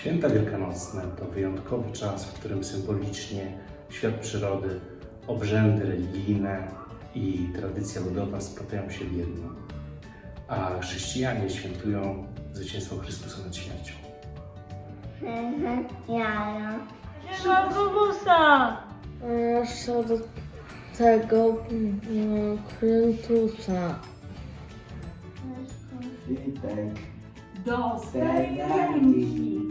Święta Wielkanocne to wyjątkowy czas, w którym symbolicznie świat przyrody, obrzędy religijne i tradycja ludowa splatają się w jedno, a chrześcijanie świętują zwycięstwo Chrystusa nad śmiercią. Jaja. Autobusa! Jeszcze do tego mm, Chrystusa. Witek, Do Stefanki,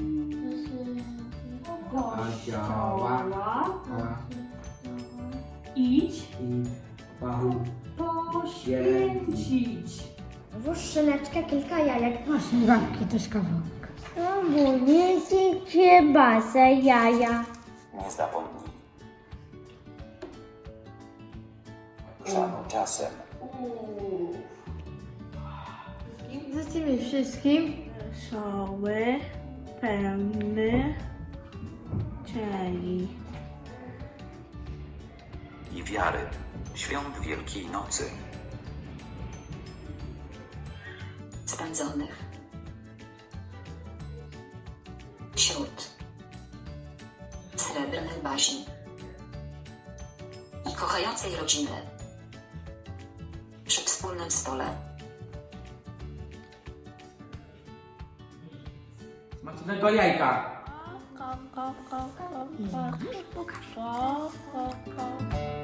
kościoła a idź i pachu poświęcić. Włóż szyneczkę, kilka jajek. Proszę babki, to jest kawałek. Ogólniki, kiełbasę, jaja. Nie zapomnij. Żano czasem. Z tymi wszystkim soły, pełny cieli. i wiary. Świąt Wielkiej Nocy. spędzonych wśród srebrnych baśni i kochającej rodziny przy wspólnym stole. Smacznego jajka. 가, 가, 가, 가, 가, 음. 가, 가, 가, 가.